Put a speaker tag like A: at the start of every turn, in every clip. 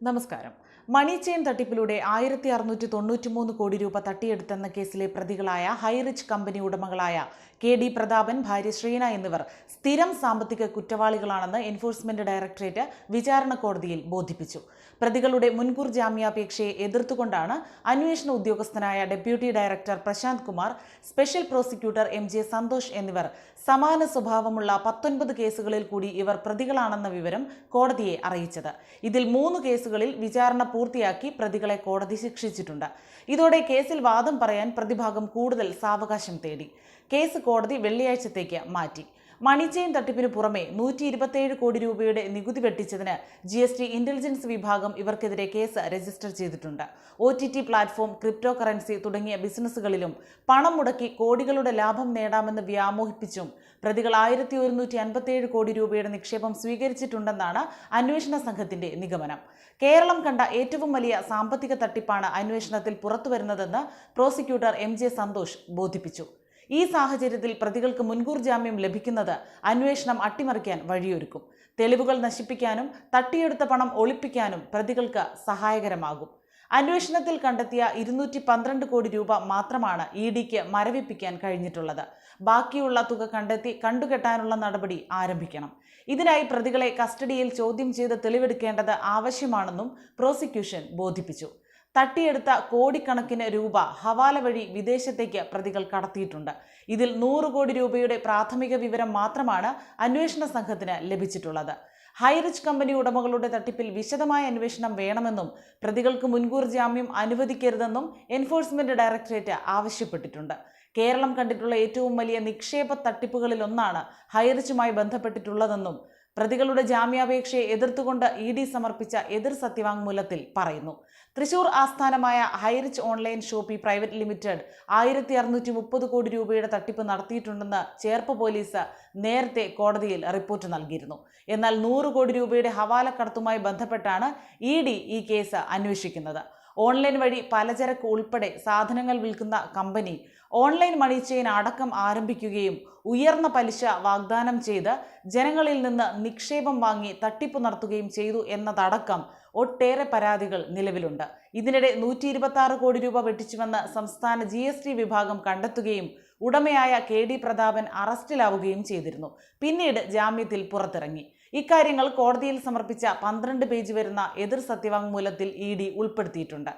A: നമസ്കാരം. മണി ചെയിൻ തട്ടിപ്പിലൂടെ ആയിരത്തി അറുന്നൂറ്റി തൊണ്ണൂറ്റിമൂന്ന് കോടി രൂപ തട്ടിയെടുത്തെന്ന കേസിലെ പ്രതികളായ ഹൈറിച്ച് കമ്പനി ഉടമകളായ കെ ഡി പ്രതാപൻ ഭാര്യ ശ്രീന എന്നിവർ സ്ഥിരം സാമ്പത്തിക കുറ്റവാളികളാണെന്ന് എൻഫോഴ്സ്മെന്റ് ഡയറക്ടറേറ്റ് വിചാരണ കോടതിയിൽ ബോധിപ്പിച്ചു. പ്രതികളുടെ മുൻകൂർ ജാമ്യാപേക്ഷയെ എതിർത്തുകൊണ്ടാണ് അന്വേഷണ ഉദ്യോഗസ്ഥനായ deputy director Prashanth Kumar special prosecutor M J Santhosh എന്നിവർ സമാന സ്വഭാവമുള്ള പത്തൊൻപത് കേസുകളിൽ കൂടി ഇവർ പ്രതികളാണെന്ന വിവരം കോടതിയെ അറിയിച്ചത്. ഇതിൽ മൂന്ന് കേസുകളിൽ വിചാരണ പൂർത്തിയാക്കി പ്രതികളെ കോടതി ശിക്ഷിച്ചിട്ടുണ്ട്. ഇതോടെ കേസിൽ വാദം പറയാൻ പ്രതിഭാഗം കൂടുതൽ സാവകാശം തേടി. കേസ് കോടതി വെള്ളിയാഴ്ചത്തേക്ക് മാറ്റി. മണി ചെയിൻ തട്ടിപ്പിന് പുറമെ നൂറ്റി ഇരുപത്തിയേഴ് കോടി രൂപയുടെ നികുതി വെട്ടിച്ചതിന് ജി എസ് ടി ഇന്റലിജൻസ് വിഭാഗം ഇവർക്കെതിരെ കേസ് രജിസ്റ്റർ ചെയ്തിട്ടുണ്ട്. O T T platform crypto currency തുടങ്ങിയ ബിസിനസ്സുകളിലും പണം മുടക്കി കോടികളുടെ ലാഭം നേടാമെന്ന് വ്യാമോഹിപ്പിച്ചും പ്രതികൾ ആയിരത്തി ഒരുന്നൂറ്റി അൻപത്തിയേഴ് കോടി രൂപയുടെ നിക്ഷേപം സ്വീകരിച്ചിട്ടുണ്ടെന്നാണ് അന്വേഷണ സംഘത്തിന്റെ നിഗമനം. കേരളം കണ്ട ഏറ്റവും വലിയ സാമ്പത്തിക തട്ടിപ്പാണ് അന്വേഷണത്തിൽ പുറത്തുവരുന്നതെന്ന് പ്രോസിക്യൂട്ടർ എം ജെ സന്തോഷ് ബോധിപ്പിച്ചു. ഈ സാഹചര്യത്തിൽ പ്രതികൾക്ക് മുൻകൂർ ജാമ്യം ലഭിക്കുന്നത് അന്വേഷണം അട്ടിമറിക്കാൻ വഴിയൊരുക്കും. തെളിവുകൾ നശിപ്പിക്കാനും തട്ടിയെടുത്ത പണം ഒളിപ്പിക്കാനും പ്രതികൾക്ക് സഹായകരമാകും. അന്വേഷണത്തിൽ കണ്ടെത്തിയ ഇരുന്നൂറ്റി പന്ത്രണ്ട് കോടി രൂപ മാത്രമാണ് ഇ ഡിക്ക് മരവിപ്പിക്കാൻ കഴിഞ്ഞിട്ടുള്ളത്. ബാക്കിയുള്ള തുക കണ്ടെത്തി കണ്ടുകെട്ടാനുള്ള നടപടി ആരംഭിക്കണം. ഇതിനായി പ്രതികളെ കസ്റ്റഡിയിൽ ചോദ്യം ചെയ്ത് തെളിവെടുക്കേണ്ടത് ആവശ്യമാണെന്നും പ്രോസിക്യൂഷൻ ബോധിപ്പിച്ചു. തട്ടിയെടുത്ത കോടിക്കണക്കിന് രൂപ ഹവാല വഴി വിദേശത്തേക്ക് പ്രതികൾ കടത്തിയിട്ടുണ്ട്. ഇതിൽ നൂറ് കോടി രൂപയുടെ പ്രാഥമിക വിവരം മാത്രമാണ് അന്വേഷണ സംഘത്തിന് ലഭിച്ചിട്ടുള്ളത്. ഹൈറിച്ച് കമ്പനി ഉടമകളുടെ തട്ടിപ്പിൽ വിശദമായ അന്വേഷണം വേണമെന്നും പ്രതികൾക്ക് മുൻകൂർ ജാമ്യം അനുവദിക്കരുതെന്നും എൻഫോഴ്സ്മെന്റ് ഡയറക്ടറേറ്റ് ആവശ്യപ്പെട്ടിട്ടുണ്ട്. കേരളം കണ്ടിട്ടുള്ള ഏറ്റവും വലിയ നിക്ഷേപ തട്ടിപ്പുകളിൽ ഒന്നാണ് ഹൈറിച്ചുമായി ബന്ധപ്പെട്ടിട്ടുള്ളതെന്നും പ്രതികളുടെ ജാമ്യാപേക്ഷയെ എതിർത്തുകൊണ്ട് ഇ ഡി സമർപ്പിച്ച എതിർ സത്യവാങ്മൂലത്തിൽ പറയുന്നു. തൃശൂർ ആസ്ഥാനമായ Highrich online shoppe private limited ആയിരത്തി അറുന്നൂറ്റി മുപ്പത് കോടി രൂപയുടെ തട്ടിപ്പ് നടത്തിയിട്ടുണ്ടെന്ന് ചേർപ്പ് പോലീസ് നേരത്തെ കോടതിയിൽ റിപ്പോർട്ട് നൽകിയിരുന്നു. എന്നാൽ നൂറ് കോടി രൂപയുടെ ഹവാലക്കടത്തുമായി ബന്ധപ്പെട്ടാണ് ഇ ഈ കേസ് അന്വേഷിക്കുന്നത്. ഓൺലൈൻ വഴി പലചരക്ക് ഉൾപ്പെടെ സാധനങ്ങൾ വിൽക്കുന്ന കമ്പനി ഓൺലൈൻ മണി ചെയിൻ അടക്കം ആരംഭിക്കുകയും ഉയർന്ന പലിശ വാഗ്ദാനം ചെയ്ത് ജനങ്ങളിൽ നിന്ന് നിക്ഷേപം വാങ്ങി തട്ടിപ്പ് നടത്തുകയും ചെയ്തു എന്നതടക്കം ഒട്ടേറെ പരാതികൾ നിലവിലുണ്ട്. ഇതിനിടെ നൂറ്റി ഇരുപത്തി കോടി രൂപ വെട്ടിച്ചുവെന്ന് സംസ്ഥാന ജി വിഭാഗം കണ്ടെത്തുകയും ഉടമയായ കെ ഡി പ്രതാപൻ അറസ്റ്റിലാവുകയും ചെയ്തിരുന്നു. പിന്നീട് ജാമ്യത്തിൽ പുറത്തിറങ്ങി. ഇക്കാര്യങ്ങൾ കോടതിയിൽ സമർപ്പിച്ച പന്ത്രണ്ട് പേജ് വരുന്ന എതിർ സത്യവാങ്മൂലത്തിൽ ഇ ഡി ഉൾപ്പെടുത്തിയിട്ടുണ്ട്.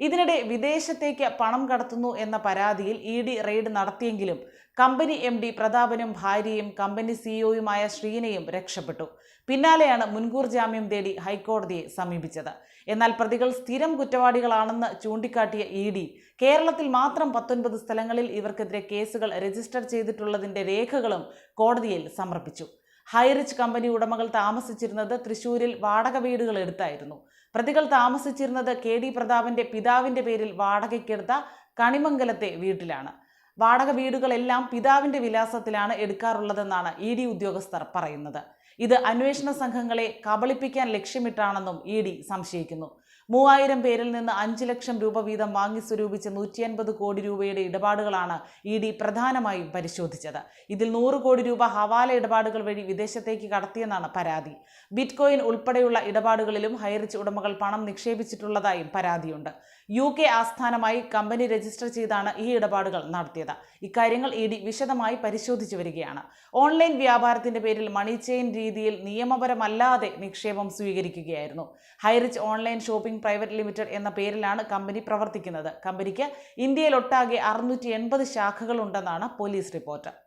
A: ഇതിനിടെ വിദേശത്തേക്ക് പണം കടത്തുന്നു എന്ന പരാതിയിൽ ഇ ഡി റെയ്ഡ് നടത്തിയെങ്കിലും കമ്പനി എം ഡി പ്രതാപനും ഭാര്യയും കമ്പനി സിഇഒയുമായ ശ്രീനയും രക്ഷപ്പെട്ടു. പിന്നാലെയാണ് മുൻകൂർ ജാമ്യം തേടി ഹൈക്കോടതിയെ സമീപിച്ചത്. എന്നാൽ പ്രതികൾ സ്ഥിരം കുറ്റവാളികളാണെന്ന് ചൂണ്ടിക്കാട്ടിയ ഇ ഡി കേരളത്തിൽ മാത്രം പത്തൊൻപത് സ്ഥലങ്ങളിൽ ഇവർക്കെതിരെ കേസുകൾ രജിസ്റ്റർ ചെയ്തിട്ടുള്ളതിന്റെ രേഖകളും കോടതിയിൽ സമർപ്പിച്ചു. ഹൈറിച്ച് കമ്പനി ഉടമകൾ താമസിച്ചിരുന്നത് തൃശൂരിൽ വാടക വീടുകൾ എടുത്തായിരുന്നു. പ്രതികൾ താമസിച്ചിരുന്നത് കെ ഡി പ്രതാപന്റെ പിതാവിന്റെ പേരിൽ വാടകയ്ക്കെടുത്ത കണിമംഗലത്തെ വീട്ടിലാണ്. വാടക വീടുകളെല്ലാം പിതാവിന്റെ വിലാസത്തിലാണ് എടുക്കാറുള്ളതെന്നാണ് ഇ ഡി ഉദ്യോഗസ്ഥർ പറയുന്നത്. ഇത് അന്വേഷണ സംഘങ്ങളെ കബളിപ്പിക്കാൻ ലക്ഷ്യമിട്ടാണെന്നും ഇ ഡി സംശയിക്കുന്നു. മൂവായിരം പേരിൽ നിന്ന് അഞ്ച് ലക്ഷം രൂപ വീതം വാങ്ങി സ്വരൂപിച്ച നൂറ്റി കോടി രൂപയുടെ ഇടപാടുകളാണ് ഇ ഡി പ്രധാനമായും പരിശോധിച്ചത്. ഇതിൽ നൂറ് കോടി രൂപ ഹവാല ഇടപാടുകൾ വഴി വിദേശത്തേക്ക് കടത്തിയെന്നാണ് പരാതി. ബിറ്റ്കോയിൻ ഉൾപ്പെടെയുള്ള ഇടപാടുകളിലും ഹൈറിച്ച് ഉടമകൾ പണം നിക്ഷേപിച്ചിട്ടുള്ളതായും പരാതിയുണ്ട്. യു കെ ആസ്ഥാനമായി കമ്പനി രജിസ്റ്റർ ചെയ്താണ് ഈ ഇടപാടുകൾ നടത്തിയത്. ഇക്കാര്യങ്ങൾ ഇ ഡി വിശദമായി പരിശോധിച്ചു വരികയാണ്. ഓൺലൈൻ വ്യാപാരത്തിന്റെ പേരിൽ മണി ചെയിൻ രീതിയിൽ നിയമപരമല്ലാതെ നിക്ഷേപം സ്വീകരിക്കുകയായിരുന്നു. ഹൈറിച്ച് ഓൺലൈൻ പ്രൈവറ്റ് ലിമിറ്റഡ് എന്ന പേരിലാണ് കമ്പനി പ്രവർത്തിക്കുന്നത്. കമ്പനിക്ക് ഇന്ത്യയിലൊട്ടാകെ അറുന്നൂറ്റി എൺപത് ശാഖകളുണ്ടെന്നാണ് പോലീസ് റിപ്പോർട്ട്.